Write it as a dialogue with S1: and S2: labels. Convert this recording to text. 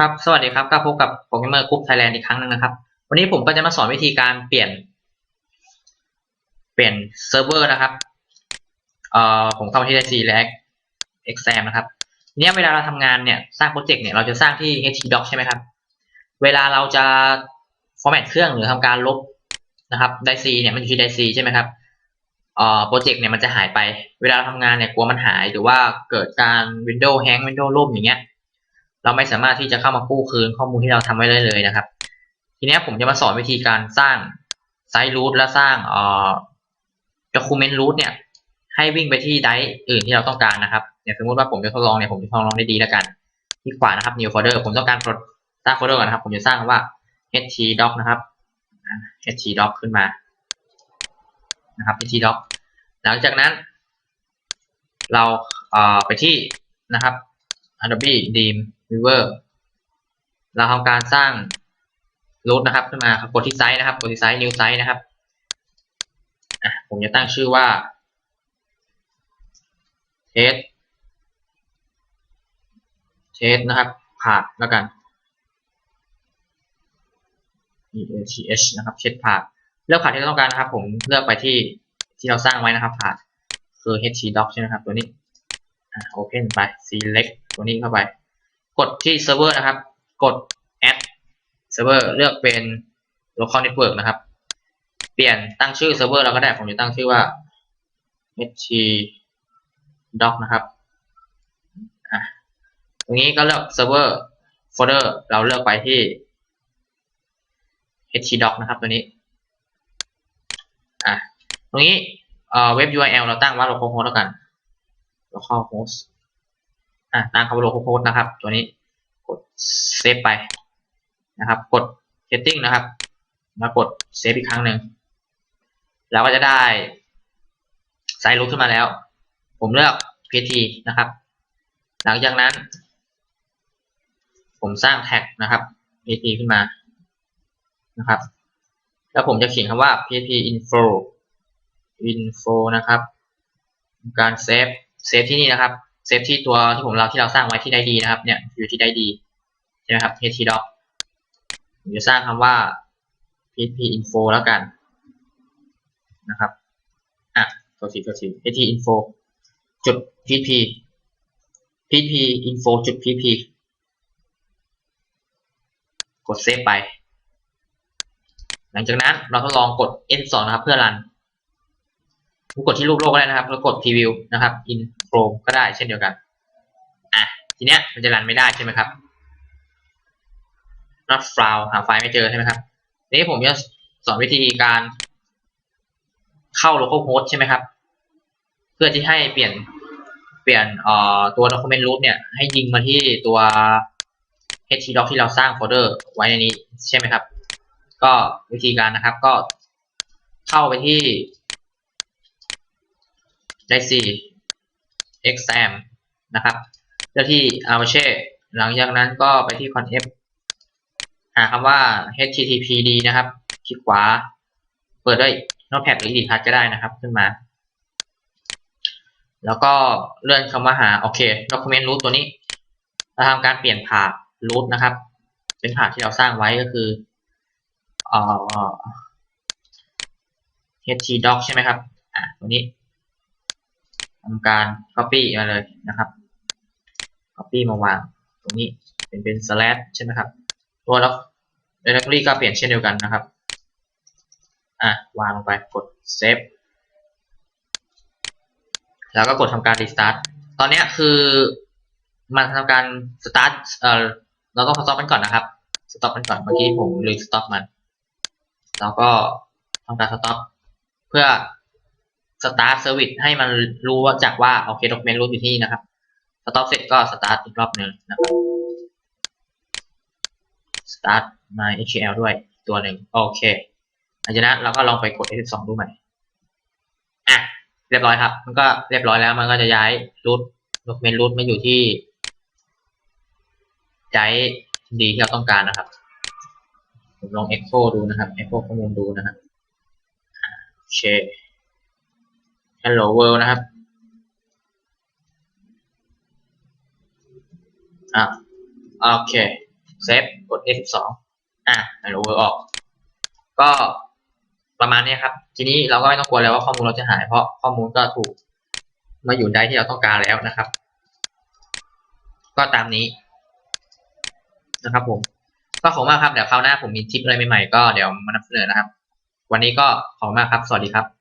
S1: ครับ สวัสดีครับก็พบกับโปรแกรมเมอร์กรุ๊ปไทยแลนด์อีกครั้งหนึ่งนะครับ วันนี้ผมก็จะมาสอนวิธีการเปลี่ยน เปลี่ยนเซิร์ฟเวอร์นะครับ เอ่อ ผมเข้ามาที่ d และ exam นะครับ เนี้ยเวลาเราทำงานเนี่ย สร้างโปรเจกต์เนี่ย เราจะสร้างที่ htdoc ใช่ไหมครับ เวลาเราจะ format เครื่องหรือทำการลบนะครับ d เนี่ย มันอยู่ที่ d ใช่ไหมครับ เอ่อ โปรเจกต์เนี่ยมันจะหายไป เวลาเราทำงานเนี่ย กลัวมันหาย หรือว่าเกิดการ Windows hang Windows ล่มอย่างเงี้ย เราไม่สามารถที่จะเข้ามากู้คืนข้อมูลที่เราทำไว้ได้เลยนะครับ ทีนี้ผมจะมาสอนวิธีการสร้างไซต์รูทและสร้างเอ่อ document root เนี่ย ให้วิ่งไปที่ไดร์อื่นที่เราต้องการนะครับอย่างสมมติว่าผมจะทดลองเนี่ยผมจะทดลองได้ดีแล้วกันที่ขวานะครับ new folder ผมต้องการปลดสร้างโฟลเดอร์ก่อนนะครับ ผมจะสร้างว่า htdoc นะครับ htdoc ขึ้นมานะครับ htdoc หลังจากนั้น เราเอ่อไปที่นะครับ Adobe Dream Viewer เราทำการสร้างรูทนะครับขึ้นมากดที่ไซส์นะครับกดที่ไซส์ new size นะครับผมจะตั้งชื่อว่า test test นะครับผ่าแล้วกัน e t h นะครับเช็ดผ่าเลือกผ่าที่เราต้องการนะครับ ผมเลือกไปที่ที่เราสร้างไว้นะครับผ่าคือ htdoc ใช่ไหมครับ ตัวนี้ อะ open ไป select ตัวนี้เข้าไป กดที่เซิร์ฟเวอร์นะครับ กด add server เลือกเป็น local network นะครับ เปลี่ยนตั้งชื่อเซิร์ฟเวอร์เราก็ได้ ผมจะตั้งชื่อว่า htdoc นะครับ ตรงนี้ก็เลือกเซิร์ฟเวอร์โฟลเดอร์เราเลือกไปที่ htdoc นะครับตัวนี้ อะ ตรงนี้เว็บ URL เราตั้งว่า localhost แล้วกัน localhost อะตั้งคำว่า localhost นะครับ ตัวนี้กดเซฟไปนะครับ กด setting นะครับ มากดเซฟอีกครั้งหนึ่งเราก็จะได้ไซต์รูทขึ้นมาแล้ว ผมเลือก pt นะครับ หลังจากนั้น ผมสร้างแท็กนะครับ pt ขึ้นมานะครับ แล้วผมจะเขียนคำว่า pp info info นะครับ การเซฟ เซฟที่นี่นะครับ เซฟที่ตัวที่ผมเราที่เราสร้างไว้ที่ได้ดีนะครับ เนี่ยอยู่ที่ได้ดีใช่ไหมครับ htdoc ผมจะสร้างคำว่า php info แล้วกันนะครับอะตัวสีตัวสี php info จุด php php info จุด php กดเซฟไป หลังจากนั้นเราทดลองกด F2 นะครับเพื่อรัน กดที่รูปโลกก็ได้นะครับ แล้วกด preview นะครับ in Chrome ก็ได้เช่นเดียวกัน อะ ทีเนี้ยมันจะรันไม่ได้ใช่ไหมครับ not found หาไฟล์ไม่เจอใช่ไหมครับนี้ผมจะสอนวิธีการเข้า localhost ใช่ไหมครับ เพื่อที่ให้เปลี่ยนเปลี่ยนเอ่อตัว document root เนี่ย ให้ยิงมาที่ตัว htdoc ที่เราสร้างโฟลเดอร์ไว้ในนี้ใช่ไหมครับ ก็วิธีการนะครับ ก็เข้าไปที่ ได้สี่ exam นะครับเลือกที่ Apache หลังจากนั้นก็ไปที่ conf หาคำว่า httpd นะครับ คลิกขวา เปิดด้วย notepad หรือ editpad ก็ได้นะครับขึ้นมา แล้วก็เลื่อนคำว่าหา โอเค document root ตัวนี้เราทำการเปลี่ยนผ่า root นะครับ เป็นผ่าที่เราสร้างไว้ก็คือเอ่อ htdoc ใช่ไหมครับ อะ ตัวนี้ ทำการ copy มาเลยนะครับ copy มาวางตรงนี้เป็นเป็น slash ใช่ไหมครับ ตัวแล้ว directory ก็เปลี่ยนเช่นเดียวกันนะครับ อะ วางลงไปกด save แล้วก็กดทำการ restart ตอนนี้คือมันทำการ start เอ่อเราต้อง stop มันก่อนนะครับ stop มันก่อน เมื่อกี้ผมลืม stop มัน แล้วก็ทำการ stop เพื่อ start service ให้มันรู้ว่าจากว่าโอเค document root อยู่ที่นะครับ stop เสร็จก็ start อีกรอบหนึ่งนะครับ start my HTML ด้วยตัวหนึ่งโอเคหลังจากนั้นเราก็ลองไปกด F12 ดูใหม่อะเรียบร้อยครับ มันก็เรียบร้อยแล้วมันก็จะย้าย root document root มาอยู่ที่ย้ายดีที่เราต้องการนะครับผมลอง echo ดูนะครับ echo ข้อมูลดูนะครับโอเค hello world นะครับอะโอเคเซฟกด A12 อะไฮโลเวอร์ออก ก็ประมาณนี้ครับ ทีนี้เราก็ไม่ต้องกลัวแล้วว่าข้อมูลเราจะหาย เพราะข้อมูลก็ถูกมาอยู่ได้ที่เราต้องการแล้วนะครับ ก็ตามนี้นะครับ ผม ก็ขอบคุณมากครับเดี๋ยวคราวหน้าผมมีทิปอะไรใหม่ๆก็เดี๋ยวมานำเสนอนะครับ วันนี้ก็ขอบคุณมากครับ สวัสดีครับ